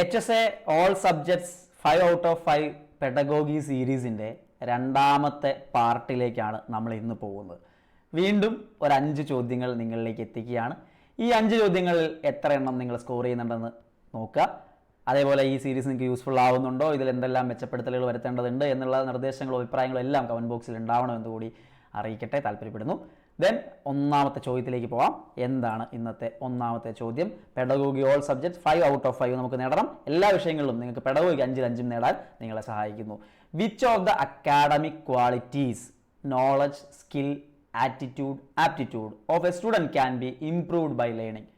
H S A all subjects five out of five pedagogy സീരീസിന്റെ രണ്ടാമത്തെ പാർട്ടിലേക്കാണ് നമ്മൾ ഇന്ന് പോകുന്നത്. വീണ്ടും ഒരു അഞ്ച് ചോദ്യങ്ങൾ നിങ്ങളിലേക്ക് എത്തിക്കുകയാണ്. ഈ അഞ്ച് ചോദ്യങ്ങളിൽ എത്ര എണ്ണം നിങ്ങൾ സ്കോർ ചെയ്യുന്നുണ്ടെന്ന് നോക്കുക. അതേപോലെ ഈ സീരീസ് നിങ്ങൾക്ക് യൂസ്ഫുൾ ആവുന്നുണ്ടോ? ഇതിൽ എന്തെല്ലാം മെച്ചപ്പെടുത്തലുകൾ വരുത്തേണ്ടതുണ്ട്? എന്നുള്ള നിർദ്ദേശങ്ങളും അഭിപ്രായങ്ങളും എല്ലാം കമന്റ് ബോക്സിൽ ഉണ്ടാവണമെന്ന് കൂടി അറിയിക്കട്ടെ. താല്പര്യപ്പെടുന്നു. ദെൻ ഒന്നാമത്തെ ചോദ്യത്തിലേക്ക് പോവാം. എന്താണ് ഇന്നത്തെ ഒന്നാമത്തെ ചോദ്യം? Pedagogy all subject five out of five നമുക്ക് നേടണം. എല്ലാ വിഷയങ്ങളിലും നിങ്ങൾക്ക് പെഡഗോഗി അഞ്ചിൽ അഞ്ചും നേടാൻ നിങ്ങളെ സഹായിക്കുന്നു. Which of the academic qualities knowledge skill attitude aptitude of a student can be improved by learning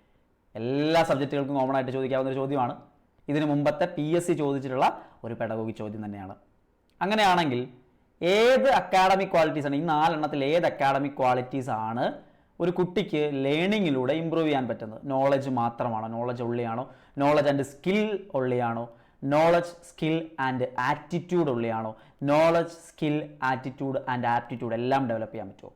എല്ലാ സബ്ജക്റ്റുകൾക്കും കോമൺ ആയിട്ട് ചോദിക്കാവുന്ന ഒരു ചോദ്യമാണ്. ഇതിനു മുമ്പത്തെ പി എസ് സി ചോദിച്ചിട്ടുള്ള ഒരു പെഡഗോഗി ചോദ്യം തന്നെയാണ്. അങ്ങനെയാണെങ്കിൽ ഏത് അക്കാഡമിക് ക്വാളിറ്റീസ് ആണ്? ഈ നാലെണ്ണത്തിൽ ഏത് അക്കാഡമിക് ക്വാളിറ്റീസ് ആണ് ഒരു കുട്ടിക്ക് ലേണിങ്ങിലൂടെ ഇമ്പ്രൂവ് ചെയ്യാൻ പറ്റുന്നത്? നോളജ് മാത്രമാണോ? നോളജ് ഉള്ളിയാണോ? നോളജ് ആൻഡ് സ്കിൽ ഉള്ളിയാണോ? Knowledge skill and attitude ഉള്ളിയാണോ? Knowledge skill attitude and aptitude എല്ലാം ഡെവലപ്പ് ചെയ്യാൻ പറ്റുമോ?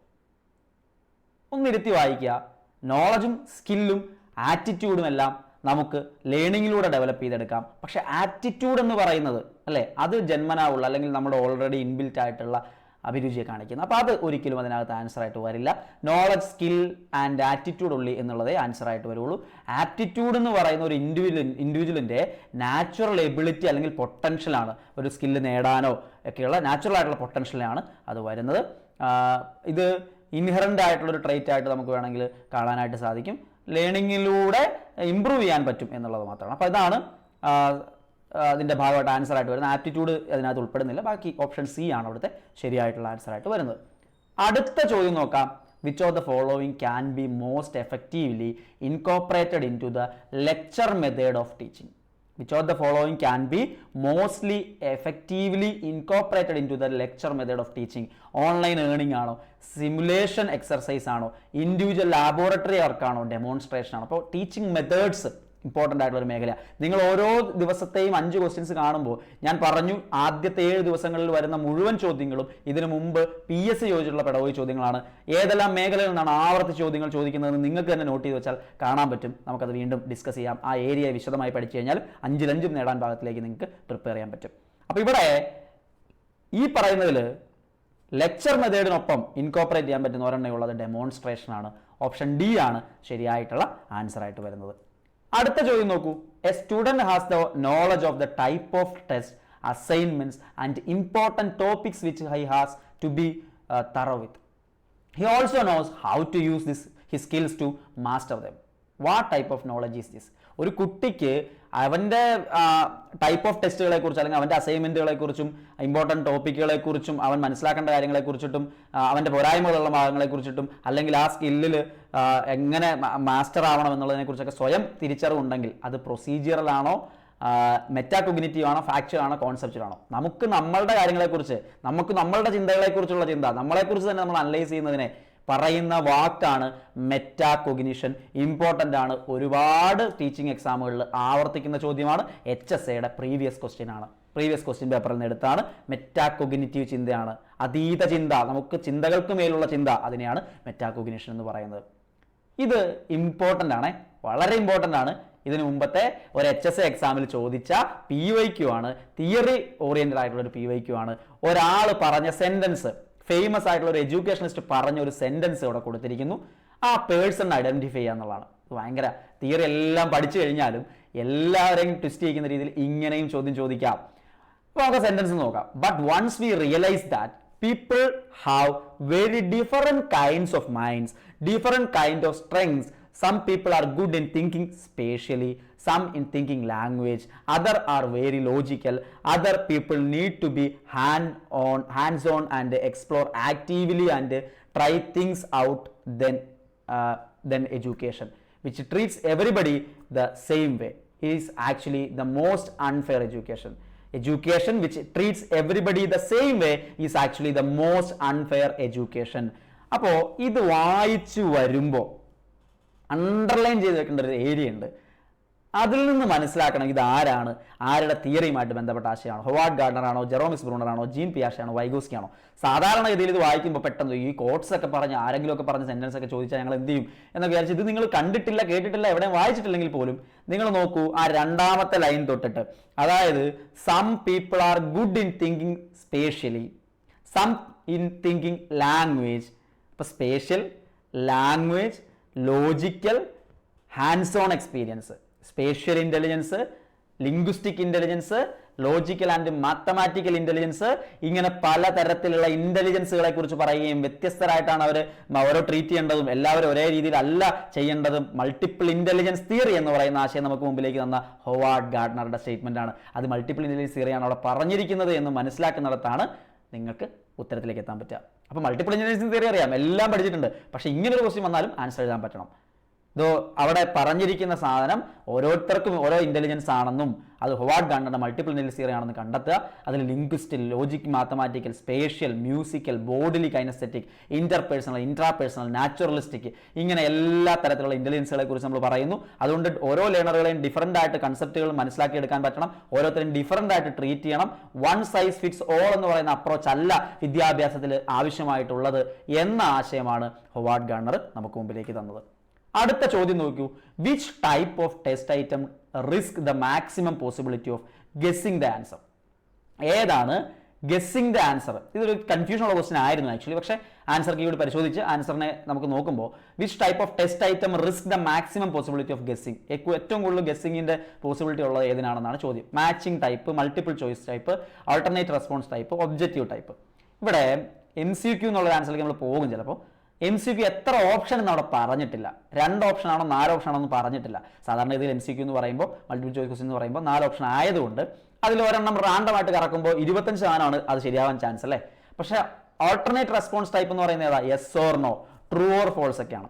ഒന്നിരുത്തി വായിക്കുക. നോളജും സ്കില്ലും ആറ്റിറ്റ്യൂഡും എല്ലാം നമുക്ക് ലേണിങ്ങിലൂടെ ഡെവലപ്പ് ചെയ്തെടുക്കാം. പക്ഷെ ആറ്റിറ്റ്യൂഡ് എന്ന് പറയുന്നത് അല്ലേ? അത് ജന്മനാവുള്ള അല്ലെങ്കിൽ നമ്മുടെ ഓൾറെഡി ഇൻബിൽറ്റ് ആയിട്ടുള്ള അഭിരുചിയെ കാണിക്കുന്നു. അപ്പോൾ അത് ഒരിക്കലും അതിനകത്ത് ആൻസർ ആയിട്ട് വരില്ല. നോളജ് സ്കിൽ ആൻഡ് ആറ്റിറ്റ്യൂഡ് ഉള്ളി എന്നുള്ളതേ ആൻസർ ആയിട്ട് വരുള്ളൂ. ആറ്റിറ്റ്യൂഡ് എന്ന് പറയുന്ന ഒരു ഇൻഡിവിജ്വൽ ഇൻഡിവിജ്വലിന്റെ നാച്ചുറൽ എബിലിറ്റി അല്ലെങ്കിൽ പൊട്ടൻഷ്യലാണ് ഒരു സ്കില്ല് നേടാനോ ഒക്കെയുള്ള നാച്ചുറൽ ആയിട്ടുള്ള പൊട്ടൻഷ്യലാണ് അത് വരുന്നത്. ഇത് ഇൻഹറന്റ് ആയിട്ടുള്ളൊരു ട്രേറ്റ് ആയിട്ട് നമുക്ക് വേണമെങ്കിൽ കാണാനായിട്ട് സാധിക്കും. ലേണിങ്ങിലൂടെ ഇമ്പ്രൂവ് ചെയ്യാൻ പറ്റും എന്നുള്ളത് മാത്രമാണ്. അപ്പോൾ ഇതാണ് അതിന്റെ ഭാഗമായിട്ട് ആൻസർ ആയിട്ട് വരുന്നത്. ആപ്റ്റിറ്റ്യൂഡ് അതിനകത്ത് ഉൾപ്പെടുന്നില്ല. ബാക്കി ഓപ്ഷൻ സി ആണ് അവിടുത്തെ ശരിയായിട്ടുള്ള ആൻസർ ആയിട്ട് വരുന്നത്. അടുത്ത ചോദ്യം നോക്കാം. Which of the following can be most effectively incorporated into the lecture method of teaching which of the following can be mostly effectively incorporated into the lecture method of teaching online earning ആണോ? Simulation exercise ആണോ? Individual laboratory വർക്കാണോ demonstration ആണോ? അപ്പോൾ teaching methods important ആയിട്ടുള്ള ഒരു മേഖല നിങ്ങൾ ഓരോ ദിവസത്തെയും അഞ്ച് ക്വസ്റ്റ്യൻസ് കാണുമ്പോൾ ഞാൻ പറഞ്ഞു ആദ്യത്തെ ഏഴ് ദിവസങ്ങളിൽ വരുന്ന മുഴുവൻ ചോദ്യങ്ങളും ഇതിനു മുമ്പ് പി എസ് സി ചോദിച്ചിട്ടുള്ള പെടവോയി ചോദ്യങ്ങളാണ്. ഏതെല്ലാം മേഖലയിൽ നിന്നാണ് ആവർത്തി ചോദ്യങ്ങൾ ചോദിക്കുന്നതെന്ന് നിങ്ങൾക്ക് തന്നെ നോട്ട് ചെയ്ത് വെച്ചാൽ കാണാൻ പറ്റും. നമുക്കത് വീണ്ടും ഡിസ്കസ് ചെയ്യാം. ആ ഏരിയ വിശദമായി പഠിച്ചു കഴിഞ്ഞാൽ അഞ്ചിലഞ്ചും നേടാൻ ഭാഗത്തിലേക്ക് നിങ്ങൾക്ക് പ്രിപ്പയർ ചെയ്യാൻ പറ്റും. അപ്പോൾ ഇവിടെ ഈ പറയുന്നതിൽ ലെക്ചർ മെത്തേഡിനൊപ്പം ഇൻകോപ്പറേറ്റ് ചെയ്യാൻ പറ്റുന്ന ഒരെണ്ണയുള്ളത് ഡെമോൺസ്ട്രേഷൻ ആണ്. ഓപ്ഷൻ ഡി ആണ് ശരിയായിട്ടുള്ള ആൻസർ ആയിട്ട് വരുന്നത്. അടുത്ത ചോദ്യം നോക്കൂ. A student has the knowledge of the type of test assignments and important topics which high has to be thorough with he also knows how to use this he skills to master them what type of knowledge is this ഒരു കുട്ടിക്ക് അവന്റെ type of ടെസ്റ്റുകളെ കുറിച്ച് അല്ലെങ്കിൽ അവന്റെ അസൈൻമെന്റുകളെ കുറിച്ചും important ടോപ്പിക്കുകളെ കുറിച്ചും അവൻ മനസ്സിലാക്കേണ്ട കാര്യങ്ങളെ കുറിച്ചിട്ടും അവന്റെ പോരായ്മകളുള്ള ഭാഗങ്ങളെ കുറിച്ചിട്ടും അല്ലെങ്കിൽ ആ സ്കില്ലിൽ എങ്ങനെ മാസ്റ്റർ ആവണം എന്നുള്ളതിനെ കുറിച്ചൊക്കെ സ്വയം തിരിച്ചറിവുണ്ടെങ്കിൽ അത് പ്രൊസീജിയറൽ ആണോ മെറ്റാകൊഗ്നിറ്റീവ് ആണോ ഫാക്ച്വൽ ആണോ കോൺസെപ്റ്റ് ആണോ? നമുക്ക് നമ്മളുടെ കാര്യങ്ങളെക്കുറിച്ച് നമുക്ക് നമ്മളുടെ ചിന്തകളെക്കുറിച്ചുള്ള ചിന്ത നമ്മളെക്കുറിച്ച് തന്നെ നമ്മൾ അനലൈസ് ചെയ്യുന്നതിനെ പറയുന്ന വാക്കാണ് മെറ്റാ കൊഗ്നിഷൻ ഇമ്പോർട്ടന്റ് ആണ്. ഒരുപാട് ടീച്ചിങ് എക്സാമുകളിൽ ആവർത്തിക്കുന്ന ചോദ്യമാണ് എച്ച് എസ് എയുടെ പ്രീവിയസ് ക്വസ്റ്റ്യൻ ആണ്. പ്രീവിയസ് ക്വസ്റ്റ്യൻ പേപ്പറിൽ നിന്ന് എടുത്താണ്. മെറ്റാ കൊഗ്നിറ്റീവ് ചിന്തയാണ്. അതീത ചിന്ത. നമുക്ക് ചിന്തകൾക്ക് മേലുള്ള ചിന്ത അതിനെയാണ് മെറ്റാ കൊഗ്നിഷൻ എന്ന് പറയുന്നത്. ഇത് ഇമ്പോർട്ടന്റ് ആണ്. വളരെ ഇമ്പോർട്ടന്റ് ആണ്. ഇതിനു മുമ്പത്തെ ഒരു എച്ച് എസ് എക്സാമിൽ ചോദിച്ച പി വൈ ക്യു ആണ്. തിയറി ഓറിയന്റഡ് ആയിട്ടുള്ള ഒരു പി വൈ ക്യു ആണ്. ഒരാൾ പറഞ്ഞ സെന്റൻസ് ഫേമസ് ആയിട്ടുള്ള ഒരു എഡ്യൂക്കേഷനിസ്റ്റ് പറഞ്ഞ ഒരു സെന്റൻസ് ഇവിടെ കൊടുത്തിരിക്കുന്നു. ആ പേഴ്സൺ ഐഡന്റിഫൈ ചെയ്യുക എന്നുള്ളതാണ്. ഭയങ്കര തിയറി എല്ലാം പഠിച്ചു കഴിഞ്ഞാലും എല്ലാവരെയും ട്വിസ്റ്റ് ചെയ്യുന്ന രീതിയിൽ ഇങ്ങനെയും ചോദ്യം ചോദിക്കാം. അപ്പോൾ നമുക്ക് സെന്റൻസ് നോക്കാം. But once we realise that people have very different kinds of minds different kind of strengths some people are good in thinking spatially some in thinking language other are very logical other people need to be hand on hands on and explore actively and try things out then uh, then education which treats everybody the same way is actually the most unfair education education which treats everybody the same way is actually the most unfair education അപ്പോൾ ഇത് വായിച്ചു വരുമ്പോൾ underline ചെയ്ത് വെക്കേണ്ട ഒരു area ഉണ്ട് അതിൽ നിന്ന് മനസ്സിലാക്കണം ഇത് ആരാണ് ആരുടെ തിയറിയുമായിട്ട് ബന്ധപ്പെട്ട ആശയമാണ് ഹൊവാർഡ് ഗാർഡനർ ആണോ ജെറോമിസ് ബ്രൂണർ ആണോ ജീൻ പിയാഷ ആണോ വൈഗോസ്കി ആണോ സാധാരണ ഗതിയിൽ ഇത് വായിക്കുമ്പോൾ പെട്ടെന്ന് ഈ കോട്ട്സ് ഒക്കെ പറഞ്ഞ് ആരെങ്കിലും ഒക്കെ പറഞ്ഞ സെന്റൻസ് ഒക്കെ ചോദിച്ചാൽ ഞങ്ങൾ എന്ത് ചെയ്യും എന്ന് വിചാരിച്ച് ഇത് നിങ്ങൾ കണ്ടിട്ടില്ല കേട്ടിട്ടില്ല എവിടെയും വായിച്ചിട്ടില്ലെങ്കിൽ പോലും നിങ്ങൾ നോക്കൂ ആ രണ്ടാമത്തെ ലൈൻ തൊട്ടിട്ട്. അതായത് some people are good in thinking spatially some in thinking language ഇപ്പോൾ spatial language logical hands on experience spatial intelligence linguistic intelligence logical and mathematical intelligence ഇങ്ങനെ പല തരത്തിലുള്ള ഇന്റലിജൻസുകളെ കുറിച്ച് പറയുകയും വ്യത്യസ്തരായിട്ടാണ് അവർ ഓരോ ട്രീറ്റ് ചെയ്യേണ്ടതും എല്ലാവരും ഒരേ രീതിയിലല്ല ചെയ്യേണ്ടതും മൾട്ടിപ്പിൾ ഇന്റലിജൻസ് തിയറി എന്ന് പറയുന്ന ആശയം നമുക്ക് മുമ്പിലേക്ക് തന്ന ഹോവാർഡ് ഗാർഡ്നറുടെ സ്റ്റേറ്റ്മെന്റ് ആണ്. അത് മൾട്ടിപ്പിൾ ഇന്റലിജൻസ് തിയറിയാണ് അവിടെ പറഞ്ഞിരിക്കുന്നത് എന്ന് മനസ്സിലാക്കുന്നിടത്താണ് നിങ്ങൾക്ക് ഉത്തരത്തിലേക്ക് എത്താൻ പറ്റുക. അപ്പോൾ മൾട്ടിപ്പിൾ ഇന്റലിജൻസ് തിയറി അറിയാം എല്ലാം പഠിച്ചിട്ടുണ്ട്. പക്ഷേ ഇങ്ങനൊരു ക്വസ്റ്റ്യൻ വന്നാലും ആൻസർ ചെയ്യാൻ പറ്റണം. ഇതോ അവിടെ പറഞ്ഞിരിക്കുന്ന സാധനം ഓരോരുത്തർക്കും ഓരോ ഇന്റലിജൻസ് ആണെന്നും അത് ഹൊവാർഡ് ഗാർഡന്റെ മൾട്ടിപ്പിൾ തിയറി ആണെന്ന് കണ്ടെത്തുക. അതിൽ ലിംഗ്വിസ്റ്റിൽ logic mathematical spatial musical bodily kinesthetic interpersonal intrapersonal naturalistic ഇങ്ങനെ എല്ലാ തരത്തിലുള്ള ഇന്റലിജൻസുകളെ കുറിച്ച് നമ്മൾ പറയുന്നു. അതുകൊണ്ട് ഓരോ ലേണറുകളെയും ഡിഫറന്റ് ആയിട്ട് കൺസെപ്റ്റുകൾ മനസ്സിലാക്കി എടുക്കാൻ പറ്റണം. ഓരോരുത്തരും ഡിഫറന്റ് ആയിട്ട് ട്രീറ്റ് ചെയ്യണം. വൺ സൈസ് ഫിറ്റ്സ് ഓൾ എന്ന് പറയുന്ന അപ്രോച്ച് അല്ല വിദ്യാഭ്യാസത്തിൽ ആവശ്യമായിട്ടുള്ളത് എന്ന ആശയമാണ് ഹൊവാർഡ് ഗാർണർ നമുക്ക് മുമ്പിലേക്ക് തന്നത്. അടുത്ത ചോദ്യം നോക്കൂ. Which type of test item risk the maximum possibility of guessing the answer ഏതാണ് ഗെസ്സിംഗ് ദ ആൻസർ ഇതൊരു കൺഫ്യൂഷൻ ഉള്ള ക്വസ്റ്റൻ ആയിരുന്നു ആക്ച്വലി പക്ഷേ ആൻസർ കീയോട് പരിശോധിച്ച് ആൻസറിനെ നമുക്ക് നോക്കുമ്പോൾ which type of test item risk the maximum possibility of guessing ഏറ്റവും കൂടുതൽ ഗെസ്സിങ്ങിന്റെ പോസിബിലിറ്റി ഉള്ളത് ഏതിനാണെന്നാണ് ചോദ്യം. Matching type multiple choice type alternate response type objective type ഇവിടെ എം സി ക്യൂ എന്നുള്ള ആൻസറിലേക്ക് നമ്മൾ പോകും ചിലപ്പോൾ. എം സി ക്യു എത്ര ഓപ്ഷൻ എന്ന് അവിടെ പറഞ്ഞിട്ടില്ല. രണ്ട് ഓപ്ഷൻ ആണോ നാല് ഓപ്ഷൻ ആണോ എന്ന് പറഞ്ഞിട്ടില്ല. സാധാരണ ഇതിൽ എം സി ക്യു എന്ന് പറയുമ്പോൾ മൾട്ടിപ്പിൾ ചോയ്സ് ക്വസ്റ്റ്യൻ എന്ന് പറയുമ്പോൾ നാല് ഓപ്ഷൻ ആയതുകൊണ്ട് അതിൽ ഒരെണ്ണം റാൻഡമായിട്ട് കറക്കുമ്പോൾ ഇരുപത്തഞ്ച് ശതമാനമാണ് അത് ശരിയാവാൻ ചാൻസ് അല്ലേ? പക്ഷേ ഓൾട്ടർനേറ്റ് റെസ്പോൺസ് ടൈപ്പ് എന്ന് പറയുന്നത് ഏതാ? Yes or no true or false ഒക്കെയാണ്.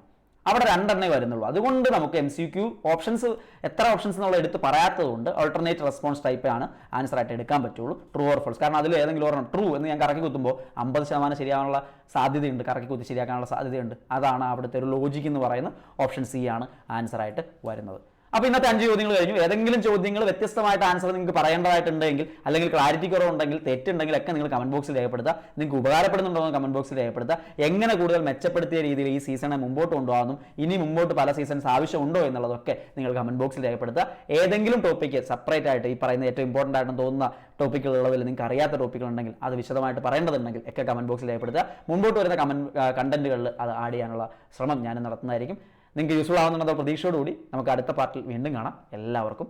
അവിടെ രണ്ടെണ്ണേ വരുന്നുള്ളൂ. അതുകൊണ്ട് നമുക്ക് എം സി ക്യു ഓപ്ഷൻസ് എത്ര ഓപ്ഷൻസ് എന്നുള്ള എടുത്ത് പറയാത്തതുകൊണ്ട് ഓൾട്ടർനേറ്റ് റെസ്പോൺസ് ടൈപ്പ് ആണ് ആൻസർ ആയിട്ട് എടുക്കാൻ പറ്റുള്ളൂ. ട്രൂ ഓർ ഫോൾസ് കാരണം അതിൽ ഏതെങ്കിലും ഒരെണ്ണം ട്രൂ എന്ന് ഞാൻ കറക്കി കുത്തുമ്പോൾ അമ്പത് ശതമാനം ശരിയാവാനുള്ള സാധ്യതയുണ്ട്. കറക്കി കുത്തി ശരിയാക്കാനുള്ള സാധ്യതയുണ്ട്. അതാണ് അവിടുത്തെ ഒരു ലോജിക് എന്ന് പറയുന്ന ഓപ്ഷൻ സി ആണ് ആൻസർ ആയിട്ട് വരുന്നത്. അപ്പോൾ ഇന്നത്തെ അഞ്ച് ചോദ്യങ്ങൾ കഴിഞ്ഞു. ഏതെങ്കിലും ചോദ്യങ്ങൾ വ്യത്യസ്തമായിട്ട് ആൻസർ നിങ്ങൾക്ക് പറയേണ്ടതായിട്ടുണ്ടെങ്കിൽ അല്ലെങ്കിൽ ക്ലാരിറ്റി കുറവുണ്ടെങ്കിൽ തെറ്റുണ്ടെങ്കിൽ ഒക്കെ നിങ്ങൾ കമന്റ് ബോക്സിൽ രേഖപ്പെടുത്തുക. നിങ്ങൾക്ക് ഉപകാരപ്പെടുന്നുണ്ടോ എന്ന് കമന്റ് ബോക്സിൽ രേഖപ്പെടുത്തുക. എങ്ങനെ കൂടുതൽ മെച്ചപ്പെടുത്തിയ രീതിയിൽ ഈ സീസണെ മുമ്പോട്ട് കൊണ്ടുപോകാനും ഇനി മുമ്പോട്ട് പല സീസൺസ് ആവശ്യമുണ്ടോ എന്നുള്ളതൊക്കെ നിങ്ങൾ കമന്റ് ബോക്സിൽ രേഖപ്പെടുത്തുക. ഏതെങ്കിലും ടോപ്പിക്ക് സെപ്പറേറ്റ് ആയിട്ട് ഈ പറയുന്ന ഏറ്റവും ഇമ്പോർട്ടന്റ് ആയിട്ട് തോന്നുന്ന ടോപ്പിക്കുകളുള്ളതിൽ നിങ്ങൾക്ക് അറിയാത്ത ടോപ്പിക്കുകൾ ഉണ്ടെങ്കിൽ അത് വിശദമായിട്ട് പറയേണ്ടതുണ്ടെങ്കിൽ ഒക്കെ കമന്റ് ബോക്സിൽ രേഖപ്പെടുത്തുക. മുമ്പോട്ട് വരുന്ന കമന്റ് കണ്ടന്റുകളിൽ അത് ആഡ് ചെയ്യാനുള്ള ശ്രമം ഞാൻ നടത്തുന്നതായിരിക്കും. നിങ്ങൾക്ക് യൂസ്ഫുൾ ആവുന്നുണ്ടെന്ന പ്രതീക്ഷയോടുകൂടി നമുക്ക് അടുത്ത പാർട്ടിൽ വീണ്ടും കാണാം. എല്ലാവർക്കും